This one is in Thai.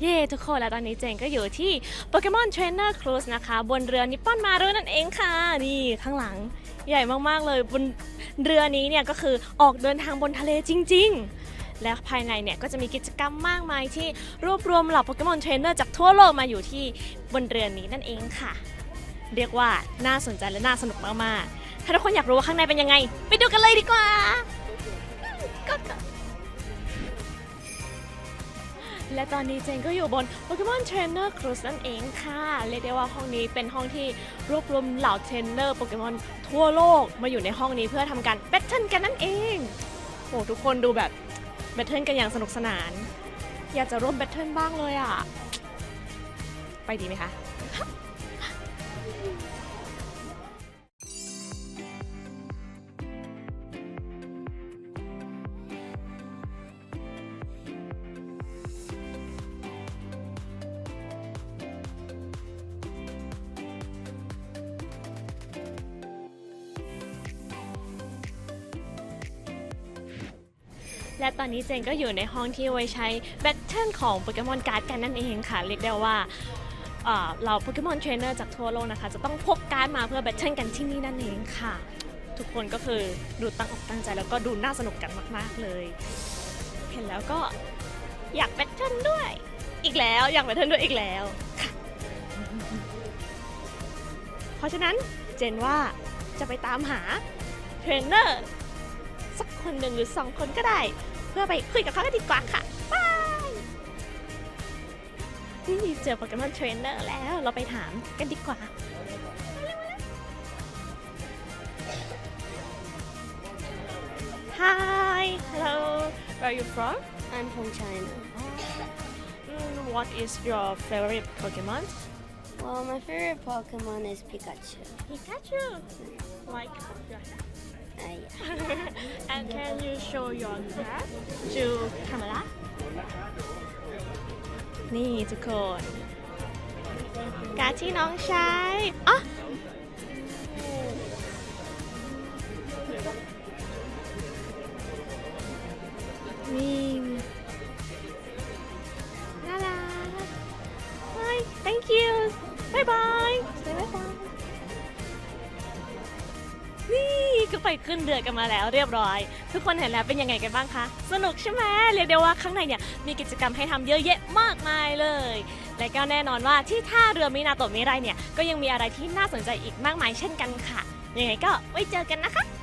เย้ทุกคนแล้วตอนนี้เจงก็อยู่ที่โปเกมอนเทรนเนอร์ครูซนะคะ บนเรือนิปปอนมารุนั่นเองค่ะ นี่ข้างหลังใหญ่มากๆเลยบนเรือนี้เนี่ยก็คือออกเดินทางบนทะเลจริง ๆ และภายในเนี่ยก็จะมีกิจกรรมมากมายที่รวบรวมเหล่าโปเกมอนเทรนเนอร์จากทั่วโลกมาอยู่ที่บนเรือนี้นั่นเองค่ะ เรียกว่าน่าสนใจและน่าสนุกมากๆถ้าทุกคนอยากรู้ว่าข้างในเป็นยังไง ไปดูกันเลยดีกว่าก็ และตอนนี้เจนก็อยู่บน Pokemon Trainer Cruise นั่นเองค่ะ เรียกได้ว่าห้องนี้เป็นห้องที่รวบรวมเหล่าเทรนเนอร์โปเกมอนทั่วโลกมาอยู่ในห้องนี้เพื่อทำการแบทเทิลกันนั่นเองโอ้ทุกคนดูแบบแบทเทิลกันอย่างสนุกสนาน อยากจะร่วมแบทเทิลบ้างเลยอะ ไปดีไหมคะ และตอนนี้เจนก็อยู่ในห้องที่ไว้ใช้แบทเทิลของโปเกมอนการ์ดกันนั่นเองค่ะ เรียกได้ว่าเอ่อเราโปเกมอนเทรนเนอร์จากทั่วโลกนะคะ จะต้องพกการ์ดมาเพื่อแบทเทิลกันที่นี่นั่นเองค่ะ ทุกคนก็คือดูตั้งอกตั้งใจแล้วก็ดูน่าสนุกกันมากๆเลย เห็นแล้วก็อยากแบทเทิลด้วย อีกแล้วอยากแบทเทิลด้วยอีกแล้วค่ะเพราะฉะนั้นเจนว่าจะไปตามหาเทรนเนอร์สักคนหนึ่งหรือสองคนก็ได้ เพื่อไปคุยกับเขากันดีกว่าค่ะบายนี่เจอโปเกมอนเทรนเนอร์แล้วเราไปถามกันดีกว่า Hi hello where are you from I'm from China. Mm, What is your favorite Pokemon Well, my favorite Pokemon is Pikachu. Pikachu like Uh, yeah. And can you show your card to camera นี่ทุกคน การดที่น้องใช้อ๋อ ขึ้นไปขึ้นเดือกันมาแล้วเรียบร้อย ทุกคนเห็นแล้วเป็นยังไงกันบ้างคะ สนุกใช่ไหมเรียกได้ว่าข้างในเนี่ยมีกิจกรรมให้ทำเยอะแยะมากมายเลย และก็แน่นอนว่าที่ท่าเรือมินาโตะมิไรเนี่ยก็ยังมีอะไรที่น่าสนใจอีกมากมายเช่นกันค่ะยังไงก็ไว้เจอกันนะคะ